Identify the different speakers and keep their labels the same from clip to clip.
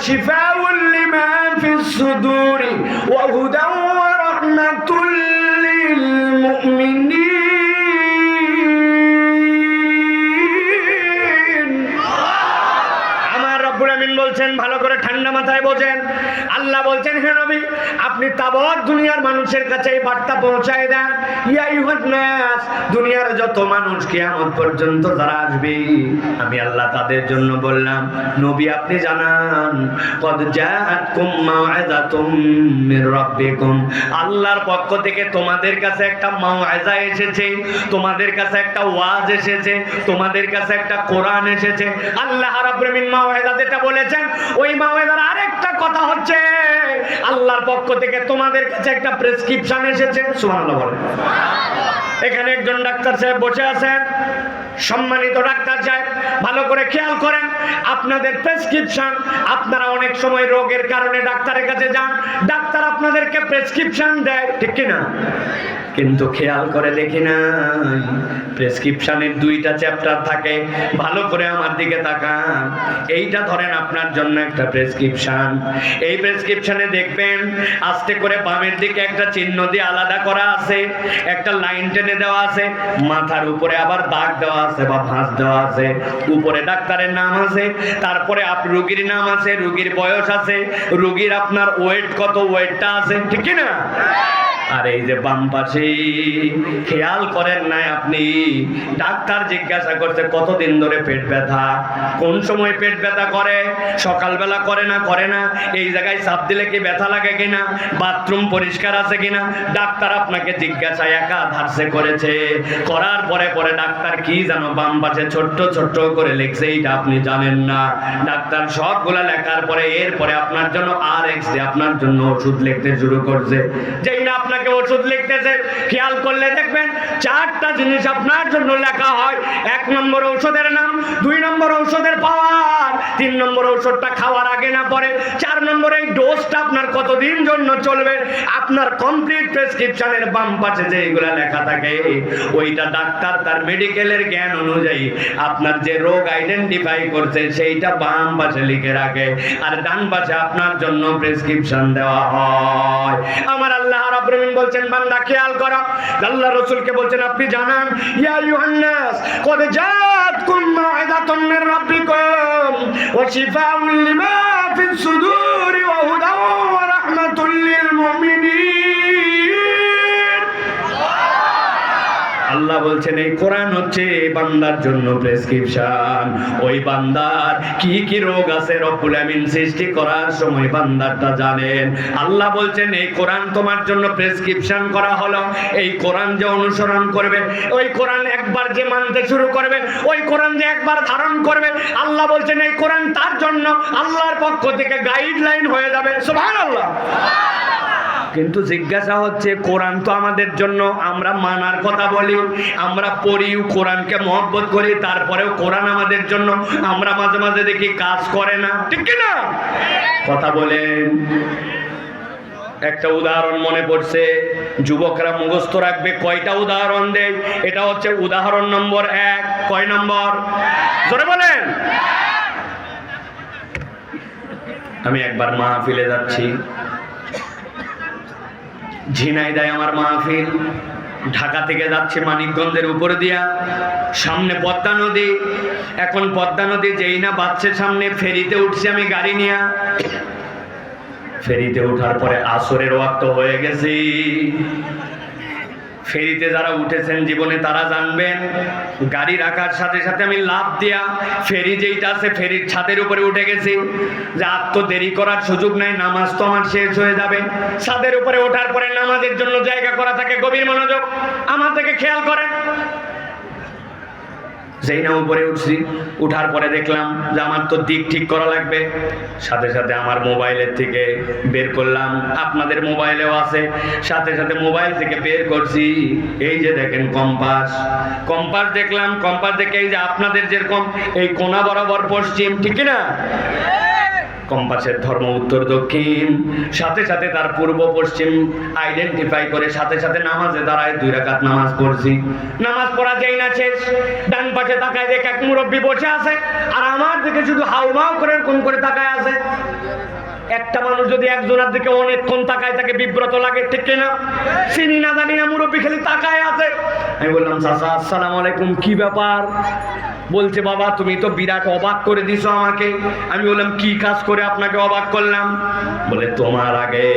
Speaker 1: وشفاء لما في الصدور وهدى ورحمة للمؤمنين. বলছেন ভালো করে ঠান্ডা মাথায় বোঝেন। আল্লাহ বলছেন, হে নবী, আপনি তাবৎ দুনিয়ার মানুষের কাছে এই বার্তা পৌঁছায় দেন। ইয়া ইউহান নাস, দুনিয়ার যত মানুষ কিয়ামত পর্যন্ত যারা আসবে। আমি আল্লাহ তাদের জন্য বললাম, নবী আপনি জানান, কদ জাআতকুম মাউইযাতুম মির রাব্বিকুম। আল্লাহর পক্ষ থেকে তোমাদের কাছে একটা মাউইজা এসেছে, তোমাদের কাছে একটা ওয়াজ এসেছে, তোমাদের কাছে একটা কোরআন এসেছে। আল্লাহ রাব্বুল আমিন মাউইজা যেটা বলেছেন ওই মাউইজার আরেকটা কথা হচ্ছে, আল্লাহর পক্ষ থেকে তোমাদের কাছে একটা প্রেসক্রিপশন এসেছে। সুবহানাল্লাহ এখানে একজন ডাক্তার সাহেব বসে আছেন, সম্মানিত ডাক্তার সাহেব, ভালো করে খেয়াল করেন, আপনাদের প্রেসক্রিপশন আপনারা অনেক সময় রোগের কারণে ডাক্তারের কাছে যান, ডাক্তার আপনাদেরকে প্রেসক্রিপশন দেয়, ঠিক কি না কিন্তু খেয়াল করে দেখি না। প্রেসক্রিপশনের দুইটা চ্যাপ্টার থাকে, ভালো করে আমার দিকে তাকান। এইটা ধরেন আপনার জন্য একটা প্রেসক্রিপশন। এই প্রেসক্রিপশনে দেখবেন, আস্তে করে বামের দিকে একটা চিহ্ন দিয়ে আলাদা করা আছে, একটা লাইন টেনে দেওয়া আছে, মাথার উপরে আবার দাগ দেওয়া আছে বা ভাঁজ দেওয়া আছে, উপরে ডাক্তারের নাম আছে, তারপরে আপ রুগীর নাম আছে, রুগীর বয়স আছে, রুগীর আপনার ওয়েট কত, ওয়েটটা আছে, ঠিক না? আর এই যে বাম পাশে খেয়াল করেন নাই আপনি, ডাক্তার জিজ্ঞাসা করছে কতদিন ধরে পেট ব্যথা, কোন সময় পেট ব্যথা করে, সকালবেলা করে না করে না, এই জায়গায় চাপ দিলে কি ব্যথা লাগে কিনা, বাথরুম পরিষ্কার আছে কিনা, ডাক্তার আপনাকে জিজ্ঞাসা একা ধারসে করেছে, করার পরে পরে ডাক্তার কি জানো বাম পাশে ছোট্ট ছোট্ট করে লিখছে, এইটা আপনি জানেন না। ডাক্তার সবগুলা লেখার পরে, এরপরে আপনার জন্য আর এক্স আপনার জন্য ওষুধ লিখতে শুরু করছে। যেই না আপনাকে ওষুধ লিখতেছে। খেয়াল করলে দেখবেন চারটা জিনিস আপনার জন্য লেখা হয়। এক নম্বর ঔষধের নাম, দুই নম্বর ঔষধের পাওয়ার, তিন নম্বর ঔষধটা খাওয়ার আগে না পরে, চার নম্বর এই ডোজটা আপনার কতদিন জন্য চলবে? আপনার কমপ্লিট প্রেসক্রিপশনের বাম পাশে যে এগুলা লেখা থাকে, ওইটা ডাক্তার তার মেডিকেলের জ্ঞান অনুযায়ী আপনার যে রোগ আইডেন্টিফাই করছে, সেইটা বাম পাশে লিখে রাখে। আর ডান পাশে আপনার জন্য প্রেসক্রিপশন দেওয়া হয়। আমার আল্লাহ রাব্বুল বলছেন, বান্দা, খেয়াল কর। আল্লাহ রসুলকে বলছেন, আপনি জানান, ইয়া ইউহান্নাস নাস কদ জাআতকুম মাইদাতুম মির রাব্বিকুম ওয়া শিফাউল লিমা ফিস সুদুরি আল্লাহ বলছেন, এই কোরআন হচ্ছে বান্দার জন্য প্রেসক্রিপশন ওই বান্দার কি কি রোগ আছে রব্বুল আমিন সৃষ্টি করার সময় বান্দারটা জানেন। আল্লাহ বলছেন, এই কোরআন তোমার জন্য প্রেসক্রিপশন করা হলো। এই কোরআন যে অনুসরণ করবে, ওই কোরআন একবার যে মানতে শুরু করবে, ওই কোরআন যে একবার ধারণ করবে, আল্লাহ বলছেন, এই কোরআন তার জন্য আল্লাহর পক্ষ থেকে গাইডলাইন হয়ে যাবে। সুবহানাল্লাহ। কিন্তু জিজ্ঞাসা হচ্ছে, কোরআন তো আমাদের জন্য, আমরা মানার কথা বলি, আমরা পড়িও কোরআনকে মহব্বত করি, তারপরেও কোরআন আমাদের জন্য, আমরা মাঝে মাঝে দেখি কাজ করে না। ঠিক না কথা বলেন। একটা উদাহরণ মনে পড়ছে, যুবকরা মুখস্থ রাখবে, কয়টা উদাহরণ দেয় এটা হচ্ছে উদাহরণ নম্বর এক, কয় নম্বর? জোরে বলেন। আমি একবার মাহফিলে যাচ্ছি। ঝিনাইদায় আমার মাহফিল। ঢাকা থেকে যাচ্ছে মানিকগঞ্জের উপর দিয়া। সামনে পদ্মা নদী। এখন পদ্মা নদী যেই না বাচ্চে সামনে, ফেরিতে উঠছি আমি গাড়ি নিয়ে। ফেরিতে ওঠার পরে আসরের ওয়াক্ত হয়ে গেছি। ফেরিতে যারা উঠেছেন জীবনে তারা জানবেন গাড়ি রাখার সাথে সাথে আমি লাভ দিয়া ফেরি যেইটা আছে ফেরির ছাদের উপরে উঠে গেছি। যে আর তো দেরি করার সুযোগ নাই, নামাজ তো আমার শেষ হয়ে যাবে। ছাদের উপরে ওঠার পরে নামাজের জন্য জায়গা করা থাকে, গভীর মনোযোগ। আমার থেকে খেয়াল করেন। যেই না উপরে উঠছি, উঠার পরে দেখলাম যে আমার তো দিক ঠিক করা লাগবে। সাথে সাথে আমার মোবাইলের থেকে বের করলাম, আপনাদের মোবাইলেও আছে। সাথে সাথে মোবাইল থেকে বের করছি, এই যে দেখেন কম্পাস। কম্পাস দেখলাম, কম্পাস দেখে এই যে আপনাদের যেরকম, এই কোনা বরাবর পশ্চিম, ঠিক না কম্পাসের ধর্ম, উত্তর, দক্ষিণ। সাথে সাথে তার পূর্ব, পশ্চিম আইডেন্টিফাই করে সাথে সাথে নামাজে দাঁড়ায়, দুই রাকাত নামাজ পড়ছি। নামাজ পড়া যাই না শেষ, ডান পাশে তাকায় দেখ এক মুরব্বী বসে আছে, আর আমার দিকে শুধু হাউমাউ করে কোন করে তাকায় আছে। একটা মানুষ যদি একজনের দিকে অনেকক্ষণ তাকায়, তাকে বিব্রত লাগে, ঠিক কিনা? চিনি না জানি না, মুরব্বী খালি তাকায় আছে। আমি বললাম, চাচা, আসসালামু আলাইকুম, কি ব্যাপার? বলছে, বাবা, তুমি তো বিরাট অবাক করে দিছো আমাকে। আমি বললাম, কি কাজ করে আপনাকে অবাক করলাম? বলে, তোমার আগে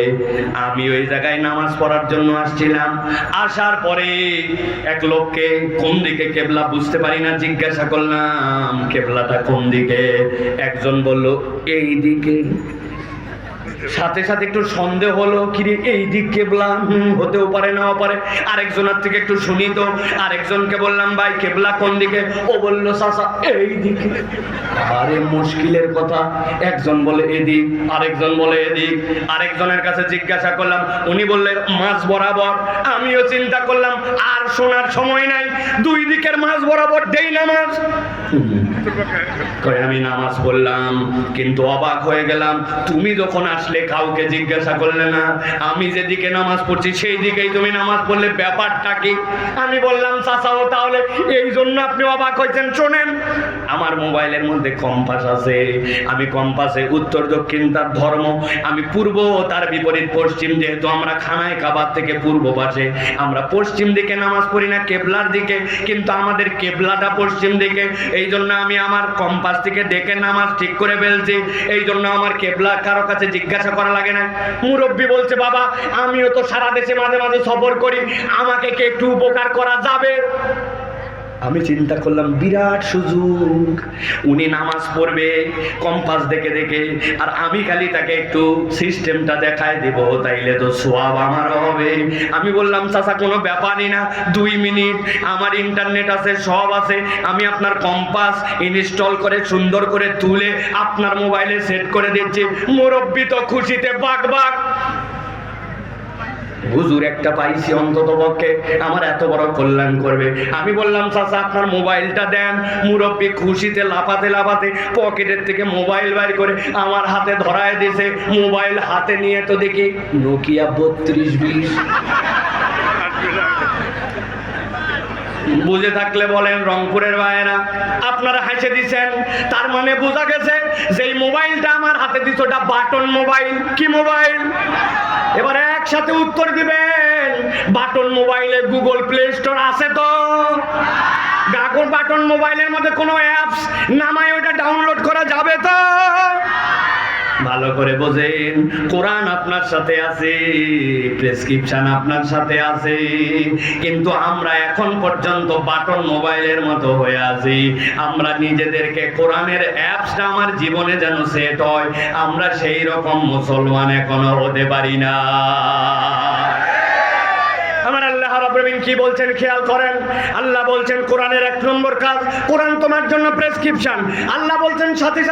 Speaker 1: আমি ওই জায়গায় নামাজ পড়ার জন্য আসছিলাম। আসার পরে এক লোককে কোন দিকে কেবলা বুঝতে পারি না জিজ্ঞাসা করলাম, কেবলাটা কোন দিকে? একজন বলল, এই দিকে। সাথে সাথে একটু সন্দেহ হলো কিরে এই দিক কেবলা হতেও পারে নাও পারে। আরেকজনের থেকে একটু শুনি তো আরেকজনকে বললাম ভাই কেবলা কোন দিকে? ও বলল চাচা এই দিকে। আরে মুশকিলের কথা। একজন বলে এদিক। আরেকজন বলে এদিক। আরেকজনের কাছে জিজ্ঞাসা করলাম উনি বললেন মাছ বরাবর। আমিও চিন্তা করলাম আর শোনার সময় নাই। দুই দিকের মাছ বরাবর দেই না মাছ। আমি নামাজ পড়লাম কিন্তু অবাক হয়ে গেলাম। তুমি যখন আসলে কাউকে জিজ্ঞাসা করলে না। আমি যেদিকে নামাজ পড়ছি সেই দিকেই তুমি নামাজ পড়লে ব্যাপারটা কি? আমি বললাম, চাচাও, তাহলে এই জন্য আপনি অবাক হয়েছেন। শোনেন আমার মোবাইলের মধ্যে কম্পাস আছে, আমি কম্পাসে উত্তর, দক্ষিণ তার ধর্ম, আমি পূর্ব ও তার বিপরীত, পশ্চিম, যেহেতু আমরা খানায় কাবার থেকে পূর্ব পাশে, আমরা পশ্চিম দিকে নামাজ পড়ি না, কেবলার দিকে, কিন্তু আমাদের কেবলাটা পশ্চিম দিকে এই জন্য আমি আমার কম্পাস থেকে দেখে নামাজ ঠিক করে ফেলছি এই জন্য আমার কেবলা কারও কাছে জিজ্ঞাসা করা লাগে না। মুরব্বী বলছে, বাবা, আমিও তো সারা দেশে মাঝে মাঝে সফর করি, আমাকে কি একটু উপকার করা যাবে? আমি চিন্তা করলাম, বিরাট সুযোগ। উনি নামাজ পড়বে, কম্পাস দেখে দেখে, আর আমি খালি তাকে একটু সিস্টেমটা দেখায় দেব, তাইলে তো সোয়াব আমারও হবে। আমি বললাম, চাচা, কোনো ব্যাপারই না, দুই মিনিট, আমার ইন্টারনেট আছে, সব আছে, আমি আপনার কম্পাস ইনস্টল করে, সুন্দর করে তুলে আপনার মোবাইলে সেট করে দিচ্ছি। মুরব্বি তো খুশিতে বাক বাক হুজুর একটা পাইছি অন্তত পক্ষে, আমার এত বড় কল্যাণ করবে। আমি বললাম, চাচা, আপনার মোবাইলটা দেন। মুরব্বী খুশিতে লাফাতে লাফাতে পকেটের থেকে মোবাইল বাইর করে আমার হাতে ধরায় দিয়েছে মোবাইল হাতে নিয়ে তো দেখি নোকিয়া বত্রিশ বিশ। বুঝে থাকলে বলেন রংপুরের ভাইয়েরা, আপনারা হাসে দিছেন। তার মানে বোঝা গেছে যে মোবাইলটা আমার হাতে দিছ, ওটা বাটন মোবাইল। কি মোবাইল? এবার একসাথে উত্তর দিবেন। বাটন মোবাইলে গুগল প্লে স্টোর আছে তো? গাগর বাটন মোবাইলের মধ্যে কোনো অ্যাপস নামায়, ওটা ডাউনলোড করা যাবে তো? ভালো করে বোঝেন। কোরআন আপনার সাথে আছে, প্রেসক্রিপশন আপনার সাথে আছে, কিন্তু আমরা এখন পর্যন্ত বাটন মোবাইলের মতো হয়ে আছি। আমরা নিজেদেরকে কোরআনের অ্যাপসটা আমার জীবনে যেন সেট হয়, আমরা সেই রকম মুসলমান এখনও হতে পারি না। আমার আল্লাহ রাব্বুল কি বলছেন খেয়াল করেন? আল্লাহ বলছেন কোরআনের এক নম্বর কাজ, কোরআন তোমার জন্য প্রেসক্রিপশন। আল্লাহ বলছেন সাথে সাথে